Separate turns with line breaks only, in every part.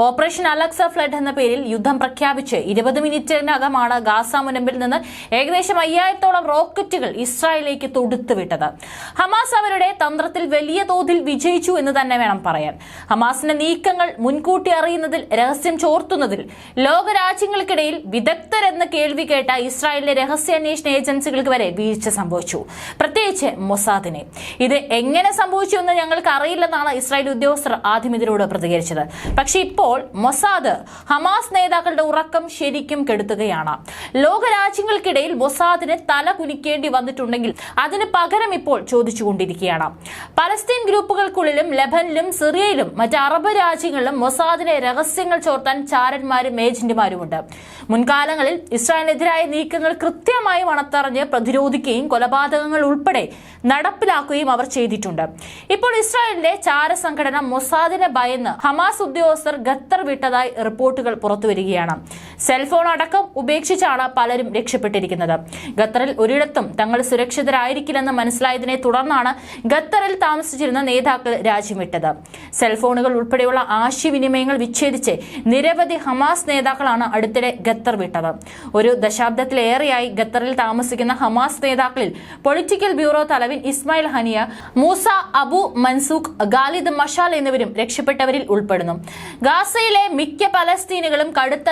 Operation Alexa flood എന്ന പേരിൽ യുദ്ധം പ്രഖ്യാപിച്ച് ഇരുപത് മിനിറ്റിനകമാണ് ഗാസ മുനമ്പിൽ നിന്ന് ഏകദേശം അയ്യായിരത്തോളം റോക്കറ്റുകൾ ഇസ്രായേലിലേക്ക് തൊടുത്തുവിട്ടത് ഹമാസ് അവരുടെ തന്ത്രത്തിൽ വലിയ തോതിൽ വിജയിച്ചു എന്ന് തന്നെ വേണം പറയാൻ. ഹമാസിന്റെ നീക്കങ്ങൾ മുൻകൂട്ടി അറിയുന്നതിൽ രഹസ്യം ചോർത്തുന്നതിൽ ലോകരാജ്യങ്ങൾക്കിടയിൽ വിദഗ്ധരെന്ന് കേൾവി കേട്ട ഇസ്രായേലിലെ രഹസ്യാന്വേഷണ ഏജൻസികൾക്ക് വരെ വീഴ്ച സംഭവിച്ചു. പ്രത്യേകിച്ച് മൊസാദിനെ. ഇത് എങ്ങനെ സംഭവിച്ചു എന്ന് ഞങ്ങൾക്ക് അറിയില്ലെന്നാണ് ഇസ്രായേൽ ഉദ്യോഗസ്ഥർ ആദ്യം ഇതിനോട് പ്രതികരിച്ചത്. പക്ഷേ ഇപ്പോൾ മൊസാദ് ഹമാസ് നേതാക്കളുടെ ഉറക്കം ശരിക്കും കെടുത്തുകയാണ്. ലോകരാജ്യങ്ങൾക്കിടയിൽ മൊസാദിന് തല കുനിക്കേണ്ടി വന്നിട്ടുണ്ടെങ്കിൽ അതിന് പകരം ഇപ്പോൾ ചോദിച്ചുകൊണ്ടിരിക്കുകയാണ്. പലസ്തീൻ ഗ്രൂപ്പുകൾക്കുള്ളിലും ലെബനിലും സിറിയയിലും മറ്റ് അറബ് രാജ്യങ്ങളിലും മൊസാദിനെ രഹസ്യങ്ങൾ ചോർത്താൻ ചാരന്മാരും ഏജന്റുമാരുമുണ്ട്. മുൻകാലങ്ങളിൽ ഇസ്രായേലിനെതിരായ നീക്കങ്ങൾ കൃത്യമായി മണത്തറിഞ്ഞ് പ്രതിരോധിക്കുകയും കൊലപാതകങ്ങൾ ഉൾപ്പെടെ നടപ്പിലാക്കുകയും അവർ ചെയ്തിട്ടുണ്ട്. ഇപ്പോൾ ഇസ്രായേലിന്റെ ചാരസംഘടന മൊസാദിനെ ഭയന്ന് ഹമാസ് ഉദ്യോഗസ്ഥർ ഖത്തർ വിട്ടതായി റിപ്പോർട്ടുകൾ പുറത്തുവരികയാണ്. സെൽഫോൺ അടക്കം ഉപേക്ഷിച്ചാണ് പലരും രക്ഷപ്പെട്ടിരിക്കുന്നത്. ഖത്തറിൽ ഒരിടത്തും തങ്ങൾ സുരക്ഷിതരായിരിക്കില്ലെന്ന് മനസ്സിലായതിനെ തുടർന്നാണ് ഖത്തറിൽ താമസിച്ചിരുന്ന നേതാക്കൾ രാജ്യം വിട്ടത് സെൽഫോണുകൾ ഉൾപ്പെടെയുള്ള ആശയവിനിമയങ്ങൾ വിച്ഛേദിച്ച് നിരവധി ഹമാസ് നേതാക്കളാണ് അടുത്തിടെ ഖത്തർ വിട്ടത്. ഒരു ദശാബ്ദത്തിലേറെയായി ഖത്തറിൽ താമസിക്കുന്ന ഹമാസ് നേതാക്കളിൽ പൊളിറ്റിക്കൽ ബ്യൂറോ തലവൻ ഇസ്മായിൽ ഹനിയ മൂസ അബു മൻസൂഖ് ഖാലിദ് മഷാൽ എന്നിവരും രക്ഷപ്പെട്ടവരിൽ ഉൾപ്പെടുന്നു. ഗാസയിലെ മിക്ക പലസ്തീനുകളും കടുത്ത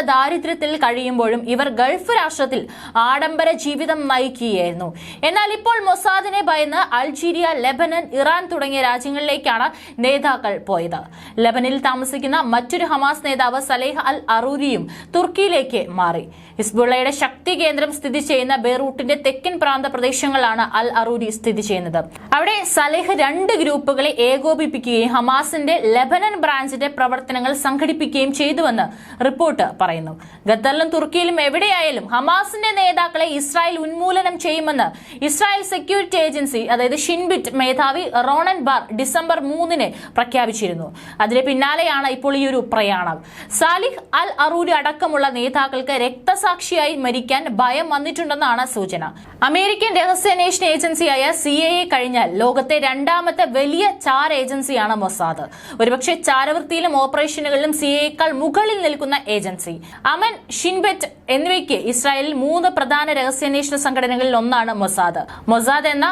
ദാരിദ്ര്യത്തിൽ കഴിയുമ്പോഴും ഇവർ ഗൾഫ് രാഷ്ട്രത്തിൽ ആഡംബര ജീവിതം നയിക്കുകയായിരുന്നു. എന്നാൽ ഇപ്പോൾ മൊസാദിനെ ഭയന്ന് അൾജീരിയ ലെബനൻ ഇറാൻ തുടങ്ങിയ രാജ്യങ്ങളിലേക്കാണ് നേതാക്കൾ പോയത്. ലെബനിൽ താമസിക്കുന്ന മറ്റൊരു ഹമാസ് നേതാവ് സലേഹ് അൽ അറൂരിയും തുർക്കിയിലേക്ക് മാറി. ഹിസ്ബുള്ളയുടെ ശക്തി കേന്ദ്രം സ്ഥിതി ചെയ്യുന്ന ബെയ്റൂട്ടിന്റെ തെക്കൻ പ്രാന്ത പ്രദേശങ്ങളാണ് അൽ അറൂരി സ്ഥിതി ചെയ്യുന്നത്. അവിടെ സലേഹ് രണ്ട് ഗ്രൂപ്പുകളെ ഏകോപിപ്പിക്കുകയും ഹമാസിന്റെ ലെബനൻ ബ്രാഞ്ചിന്റെ പ്രവർത്തനങ്ങൾ സംഘടിപ്പിക്കുകയും ചെയ്തുവെന്ന് റിപ്പോർട്ട് പറയുന്നു. ഖത്തറിലും തുർക്കിയിലും എവിടെയായാലും ഹമാസിന്റെ നേതാക്കളെ ഇസ്രായേൽ ഉന്മൂലനം ചെയ്യുമെന്ന് ഇസ്രായേൽ സെക്യൂരിറ്റി ഏജൻസി അതായത് ഷിൻബിറ്റ് മേധാവി റോണൻ ബാർ ഡിസംബർ മൂന്നിന് പ്രഖ്യാപിച്ചിരുന്നു. അതിന് പിന്നാലെയാണ് ഇപ്പോൾ ഈ ഒരു പ്രയാണം. സാലിഹ് അൽ അറൂരി അടക്കമുള്ള നേതാക്കൾക്ക് രക്തസാക്ഷിയായി മരിക്കാൻ ഭയം വന്നിട്ടുണ്ടെന്നാണ് സൂചന. അമേരിക്കൻ രഹസ്യാന്വേഷണ ഏജൻസിയായ സി എ കഴിഞ്ഞാൽ ലോകത്തെ രണ്ടാമത്തെ വലിയ ചാര ഏജൻസിയാണ് മൊസാദ്. ഒരുപക്ഷെ ചാരവൃത്തിയിലും ഓപ്പറേഷനുകളിലും സി എക്കാൾ മുകളിൽ നിൽക്കുന്ന ഏജൻസി. അമൻ ഷിൻബെറ്റ് എന്നിവയ്ക്ക് ഇസ്രായേലിൽ മൂന്ന് പ്രധാന രഹസ്യാന്വേഷണ സംഘടനകളിൽ ഒന്നാണ് മൊസാദ്. മൊസാദ് എന്ന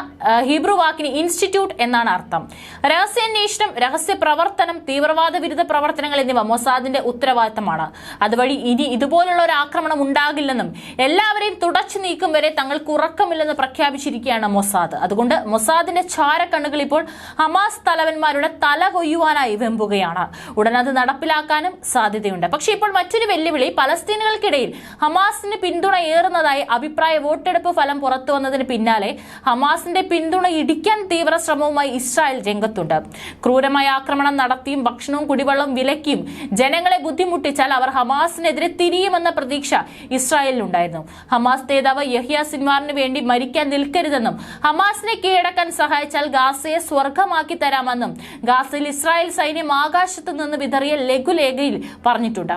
ഹിബ്രു വാക്കിന് ഇൻസ്റ്റിറ്റ്യൂട്ട് എന്നാണ് അർത്ഥം. രഹസ്യാന്വേഷണം രഹസ്യ പ്രവർത്തനം തീവ്രവാദ വിരുദ്ധ പ്രവർത്തനങ്ങൾ എന്നിവ മൊസാദിന്റെ ഉത്തരവാദിത്തമാണ്. അതുവഴി ഇനി ഇതുപോലുള്ള ഒരു ആക്രമണം ഉണ്ടാകില്ലെന്നും എല്ലാവരെയും തുടച്ചു നീക്കും വരെ തങ്ങൾക്ക് ഉറക്കമില്ലെന്ന് പ്രഖ്യാപിച്ചിരിക്കുകയാണ് മൊസാദ്. അതുകൊണ്ട് മൊസാദിന്റെ ചാരക്കണ്ണുകൾ ഇപ്പോൾ ഹമാസ് തലവന്മാരുടെ തല കൊയ്യുവാനായി വെമ്പുകയാണ്. ഉടൻ അത് നടപ്പിലാക്കാനും സാധ്യതയുണ്ട്. പക്ഷേ ഇപ്പോൾ മറ്റൊരു വെല്ലുവിളി പലസ്തീനുകൾക്കിടയിൽ ഹമാസിന് പിന്തുണയേറുന്നതായി അഭിപ്രായ വോട്ടെടുപ്പ് ഫലം പുറത്തു വന്നതിന് പിന്നാലെ ഹമാസിന്റെ പിന്തുണ ഇടിക്കാൻ തീവ്ര ശ്രമവുമായി ഇസ്രായേൽ രംഗത്തുണ്ട്. ക്രൂരമായ ആക്രമണം നടത്തിയും ഭക്ഷണവും കുടിവെള്ളവും വിലക്കിയും ജനങ്ങളെ ബുദ്ധിമുട്ടിച്ചാൽ അവർ ഹമാസിനെതിരെ തിരിയുമെന്ന പ്രതീക്ഷ ഇസ്രായേലിനുണ്ടായിരുന്നു. ഹമാസ് നേതാവ് യഹിയ സിൻവാറിന് വേണ്ടി മരിക്കാൻ നിൽക്കരുതെന്നും ഹമാസിനെ കീഴടക്കാൻ സഹായിച്ചാൽ ഗാസയെ സ്വർഗമാക്കി തരാമെന്നും ഗാസയിൽ ഇസ്രായേൽ സൈന്യം ആകാശത്തു നിന്ന് വിതറിയ ലഘുലേഖയിൽ പറഞ്ഞിട്ടുണ്ട്.